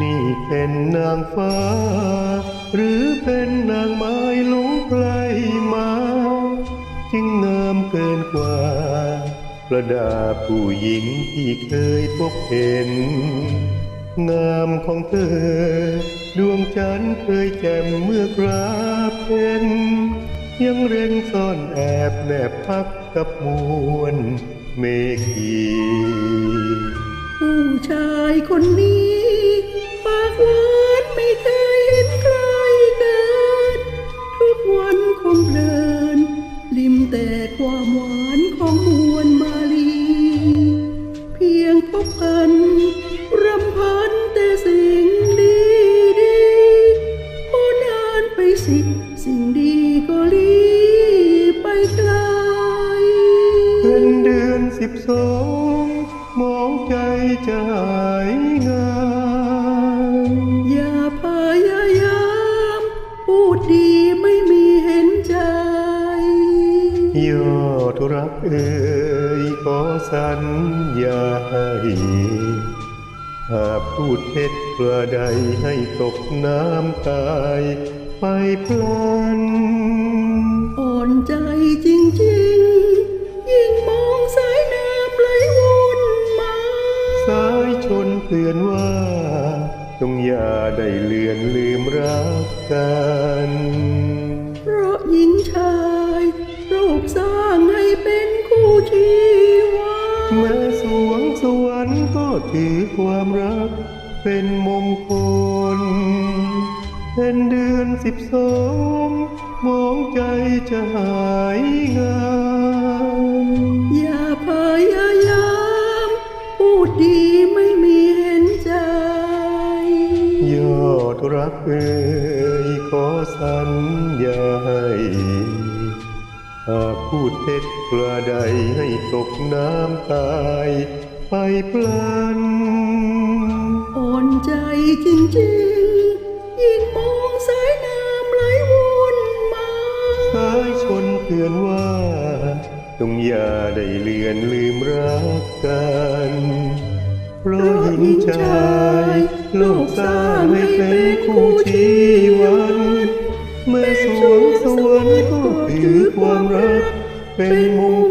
นี่เป็นนางฟ้า หรือเป็นนางไม้หลงไพรมา จึงงามเกินกว่า ประดาผู้หญิงที่เคยพบเห็น งามของเธอ ดวงจันทร์เคยแจ่มเมื่อกราเพนยังเร้นซ่อนแอบแนบพักกับมวลเมฆีผู้ชายคนนี้ ความหวานของมวลมาลี เพียงพบกันรำพันแต่สิ่งดีดีๆพอนานไปสิ สิ่งดีก็ลีไปไกลเป็นเดือนสิบสองมองใจจะหายงา ยอดรักเอ่ยขอสัญญาให้หากพูดเท็จกระใดให้ตกน้ำตายไปพลันอ่อนใจจริงๆ ยิ่งมองสายน้ำไหลวนมา สายชนเตือนว่าจงอย่าได้เลือนลืมรักกัน สวงสวรรค์ก็ถือความรักเป็นมงคล เป็นเดือนสิบสองมองใจจะหายงามอย่าพยายามพูดดีไม่มีเห็นใจ ยอดรักเอ่ยขอสัญญาให้ หากพูดเท็จกระใดให้ตกน้ำตาย ไปพลันอ่อนใจจริงๆ ยิ่งมองสายน้ำไหลวนมาสายชนเตือนว่าจงอย่าได้เลือนลืมรักกันเพราะหญิงชาย โลกสร้างให้เป็นคู่ชีวัน ถือความรักเป็นมง